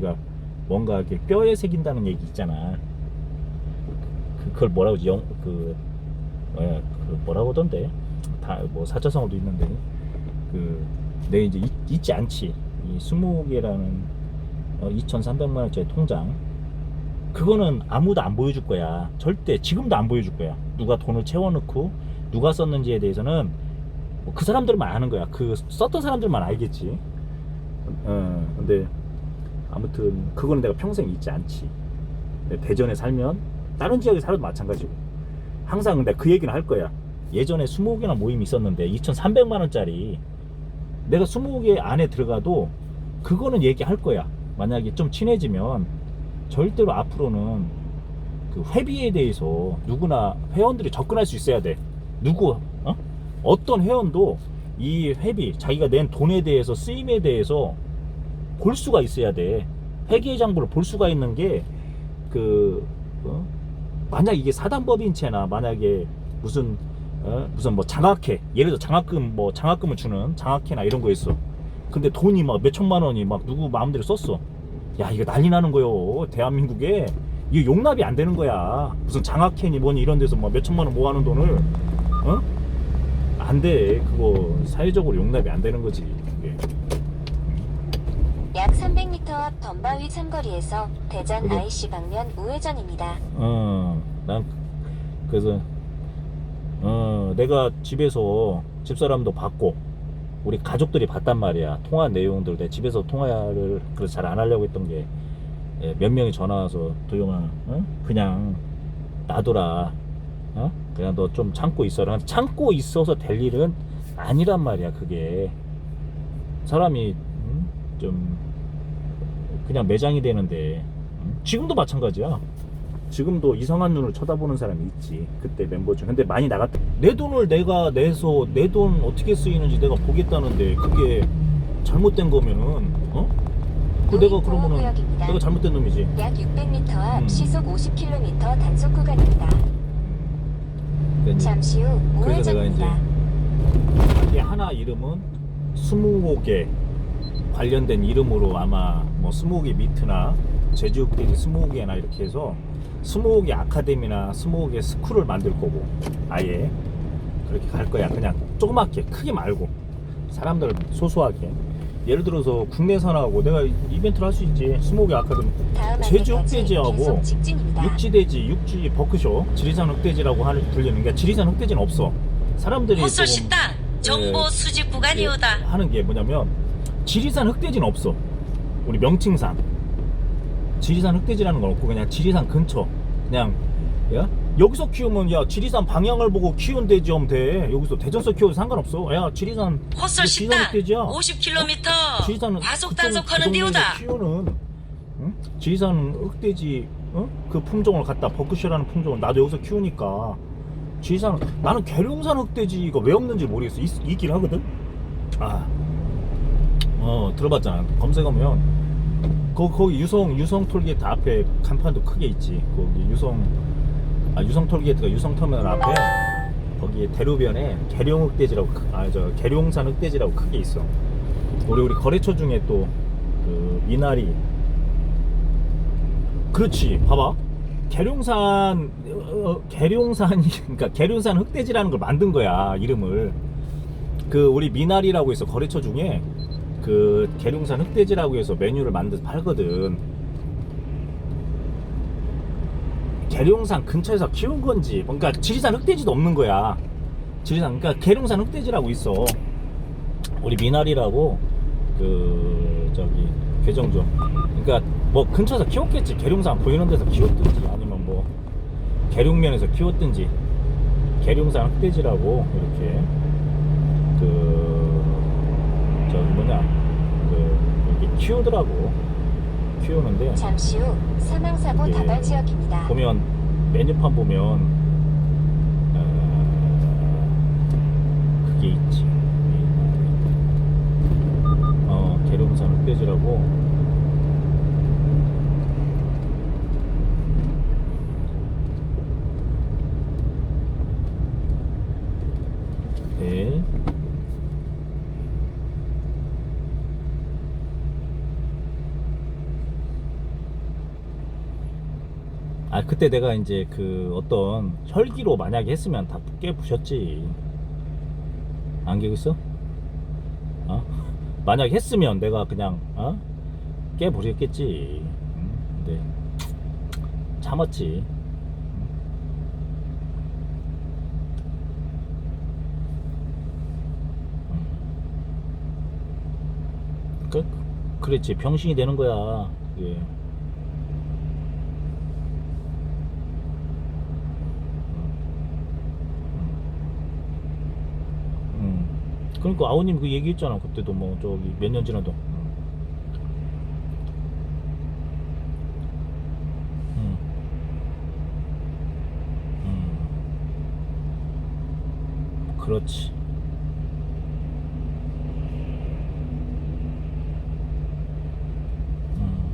우리가 뭔가 이렇게 뼈에 새긴다는 얘기 있잖아. 그, 그걸 뭐라고 하지? 영, 그, 뭐야, 그 뭐라고 하던데? 다, 뭐, 사자성어도 있는데, 그, 내 이제 잊, 잊지 않지. 이 20개라는 어, 2,300만원짜리 통장. 그거는 아무도 안 보여줄 거야. 절대, 지금도 안 보여줄 거야. 누가 돈을 채워넣고, 누가 썼는지에 대해서는 뭐그 사람들만 아는 거야. 그 썼던 사람들만 알겠지. 어, 근데 아무튼 그거는 내가 평생 잊지 않지. 내 대전에 살면 다른 지역에 살아도 마찬가지고. 항상 내가 그 얘기는 할 거야. 예전에 20개나 모임이 있었는데 2,300만 원짜리 내가 20개 안에 들어가도 그거는 얘기할 거야. 만약에 좀 친해지면 절대로 앞으로는 그 회비에 대해서 누구나 회원들이 접근할 수 있어야 돼. 누구 어? 어떤 회원도 이 회비 자기가 낸 돈에 대해서 쓰임에 대해서 볼 수가 있어야 돼. 회계 장부를 볼 수가 있는 게그 만약 이게 사단법인체나 만약에 무슨 어? 무슨 뭐 장학회 예를 들어 장학금 뭐 장학금을 주는 장학회나 이런 거 있어. 근데 돈이 막 몇 천만 원이 막 누구 마음대로 썼어. 야 이거 난리 나는 거요. 대한민국에 이게 용납이 안 되는 거야. 무슨 장학회니 뭐니 이런 데서 막 몇 천만 원 모아놓은 돈을 어? 안 돼. 그거 사회적으로 용납이 안 되는 거지. 그게. 약 300m 앞 덤바위 삼거리에서 대전 그래. IC 방면 우회전입니다. 어, 난 그래서 어, 내가 집에서 집사람도 받고 우리 가족들이 봤단 말이야. 통화 내용들 내 집에서 통화를 그래서 잘 안 하려고 했던 게 몇 명이 전화 와서 도영아, 어? 그냥 놔둬라. 어? 그냥 너 좀 참고 있어라. 참고 있어서 될 일은 아니란 말이야. 그게 사람이 음? 좀 그냥 매장이 되는데 음? 지금도 마찬가지야. 지금도 이상한 눈으로 쳐다보는 사람이 있지. 그때 멤버 중. 근데 많이 나갔다. 내 돈을 내가 내서 내 돈 어떻게 쓰이는지 내가 보겠다는데 그게 잘못된 거면은 어? 그 내가 그러면은 보호구역입니다. 내가 잘못된 놈이지. 약 600m 앞 음. 시속 50km 단속 구간입니다. 그러니까 잠시 후 그래서 내가 우회전입니다. 이 하나 이름은 스무고개 관련된 이름으로 아마 뭐 스무고개 미트나 제주국대지 스무고개나 이렇게 해서 스무고개 아카데미나 스무고개 스쿨을 만들 거고 아예 그렇게 갈 거야 그냥 조그맣게 크게 말고 사람들 소소하게 예를 들어서 국내산하고 내가 이벤트를 할 수 있지 스무고개 아카데미 제주 흑돼지하고. 육지돼지, 육지 버크쇼, 지리산 흑돼지라고 하는 불리는 게 지리산 흑돼지는 없어. 사람들이 조금 식당 정보 예, 수집 예, 구간이오다. 하는 게 뭐냐면 지리산 흑돼지는 없어. 우리 명칭상 지리산 흑돼지라는 건 없고 그냥 지리산 근처 그냥 야 여기서 키우면 야 지리산 방향을 보고 키운 돼지 하면 돼. 여기서 대전서 키워도 상관없어. 야 지리산 지리산 식당 흑돼지야. 50km 지리산 과속 그쪽- 단속하는 데오다. 키우는 응? 지리산 흑돼지 어? 그 품종을 갖다 버크셔라는 품종을 나도 여기서 키우니까 지리산 나는 계룡산 흑돼지가 왜 없는지 모르겠어 있, 있긴 하거든 아 어 들어봤잖아. 검색하면 거, 거기 유성 유성 톨게이트 앞에 간판도 크게 있지. 거기 유성 아 유성 톨게이트가 유성 터미널 앞에 거기에 대로변에 계룡 흑돼지라고 아 저 계룡산 흑돼지라고 크게 있어. 우리 우리 거래처 중에 또 그 미나리. 그렇지. 봐봐. 계룡산 어, 계룡산이 그러니까 계룡산 흑돼지라는 걸 만든 거야 이름을. 그 우리 미나리라고 해서 거래처 중에 그 계룡산 흑돼지라고 해서 메뉴를 만들어서 팔거든. 계룡산 근처에서 키운 건지 그러니까 지리산 흑돼지도 없는 거야. 지리산 그러니까 계룡산 흑돼지라고 있어. 우리 미나리라고 그 저기 괴정점 그러니까 뭐 근처에서 키웠겠지. 계룡산 보이는 데서 키웠든지 아니면 뭐 계룡면에서 키웠든지. 계룡산 흑돼지라고 이렇게 그 저기 뭐냐 그 이렇게 키우더라고 키우는데 잠시 후 사망사고 예. 다발 지역입니다. 보면 메뉴판 보면 어, 그게 있지 어 계룡산 흑돼지라고 네. 아 그때 내가 이제 그 어떤 혈기로 만약에 했으면 다 깨 부셨지. 안 깨고 있어? 어? 만약에 했으면 내가 그냥 어? 깨 부셨겠지. 음, 근데 참았지. 그, 그랬지. 병신이 되는 거야. 그게 음. 그러니까 아우님 그 얘기했잖아 그때도 뭐 저기 몇 년 지나도 음. 음. 그렇지 음.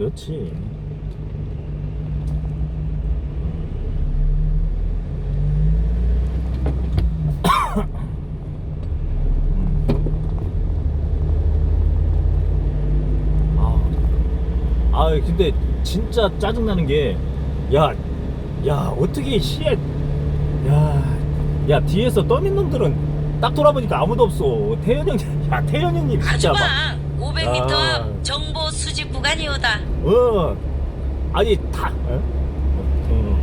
그렇지. 아, 아 근데 진짜 짜증 나는 게, 야, 야 어떻게 시에, 야, 야 뒤에서 떠민 놈들은 딱 돌아보니까 아무도 없어. 태현 형, 야 태현 형님 진짜 막. 가주방 500m 야. 앞 정보 수집 구간이오다. 어 아니 다 어? 어.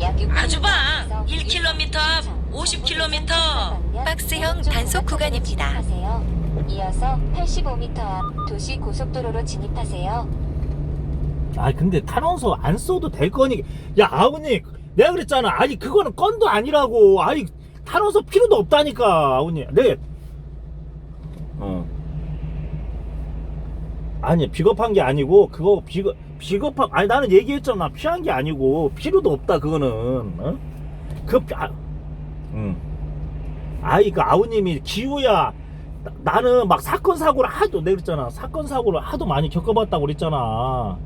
약 6km 가주방 앞에서 1km 앞 50km 박스형 단속 구간입니다. 이어서 85m 앞 도시 고속도로로 진입하세요. 아 근데 탄원서 안 써도 될 거니 야 아버님 내가 그랬잖아 아니 그거는 건도 아니라고 아니 탄원서 필요도 없다니까 아버님. 네. 어. 아니 비겁한 게 아니고 그거 비겁 비겁한 아니 나는 얘기했잖아. 피한 게 아니고 필요도 없다 그거는. 어? 그 아, 응. 아이 그 아우님이 기우야 나- 나는 막 사건 사고를 하도 내가 그랬잖아. 사건 사고를 하도 많이 겪어봤다고 그랬잖아.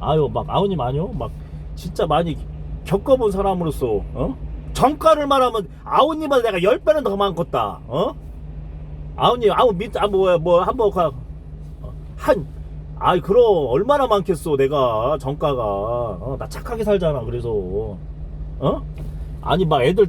아유 막 아우님 아니요? 막 진짜 많이 겪어본 사람으로서 어 정가를 말하면 아우님보다 내가 열 배는 더 많겠다. 어? 아우님 아우 밑 아 뭐야 뭐 한번 가한. 아이 그럼 얼마나 많겠어 내가 정가가. 어, 나 착하게 살잖아 그래서. 어? 아니 막 애들